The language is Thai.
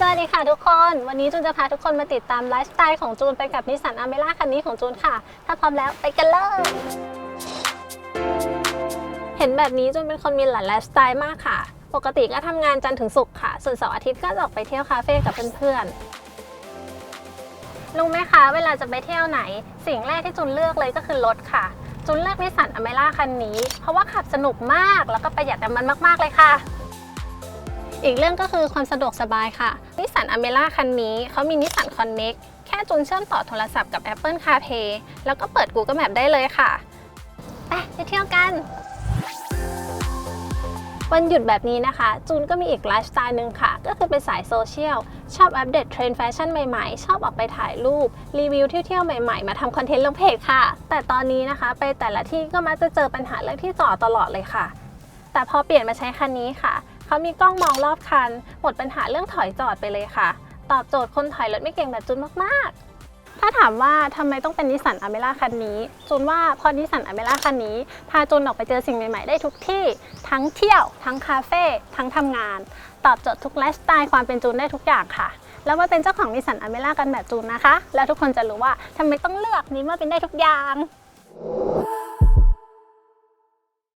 สวัสดีค่ะทุกคน วันนี้จูนจะพาทุกคนมาติดตามไลฟ์สไตล์ของจูนไปกับนิสสันอเมร่าคันนี้ของจูนค่ะ ถ้าพร้อมแล้วไปกันเลย เห็นแบบนี้จูนเป็นคนมีหลายไลฟ์สไตล์มากค่ะ ปกติก็ทำงานจันทร์ถึงศุกร์ค่ะ ส่วนเสาร์อาทิตย์ก็จะออกไปเที่ยวคาเฟ่กับเพื่อนๆ รู้ไหมคะ เวลาจะไปเที่ยวไหน สิ่งแรกที่จูนเลือกเลยก็คือรถค่ะ จูนเลือกนิสสันอเมร่าคันนี้ เพราะว่าขับสนุกมากแล้วก็ประหยัดน้ำมันมาก ๆเลยค่ะ อีกเรื่องก็คือความสะดวกสบายค่ะ สันอเมร่าคันนี้เขามีนิสสันคอนเน็กแค่จูนเชื่อมต่อโทรศัพท์กับ Apple CarPlay แล้วก็เปิด Google Map ได้เลยค่ะ ไปไปเที่ยวกันวันหยุดแบบนี้นะคะ จูนก็มีอีกไลฟ์สไตล์หนึ่งค่ะ ก็คือเป็นสายโซเชียล ชอบอัปเดตเทรนด์แฟชั่นใหม่ๆ ชอบออกไปถ่ายรูป รีวิวเที่ยวๆใหม่ๆ มาทำคอนเทนต์ลงเพจค่ะ แต่ตอนนี้นะคะ ไปแต่ละที่ก็มักจะเจอปัญหาเรื่องที่จอดตลอดเลยค่ะ แต่พอเปลี่ยนมาใช้คันนี้ค่ะ เขามีกล้องมองรอบคัน หมดปัญหาเรื่องถอยจอดไปเลยค่ะ ตอบโจทย์คนถอยรถไม่เก่งแบบจูนมากๆ ถ้าถามว่าทำไมต้องเป็นนิสสันอเมร่าคันนี้ จูนว่าพอนิสสันอเมร่าคันนี้ พาจูนออกไปเจอสิ่งใหม่ๆ ได้ทุกที่ ทั้งเที่ยว ทั้งคาเฟ่ ทั้งทำงาน ตอบโจทย์ทุกไลฟ์สไตล์ความเป็นจูนได้ทุกอย่างค่ะ แล้วมาเป็นเจ้าของนิสสันอเมร่ากันแบบจูนนะคะ แล้วทุกคนจะรู้ว่าทำไมต้องเลือกนี้มาเป็นได้ทุกอย่าง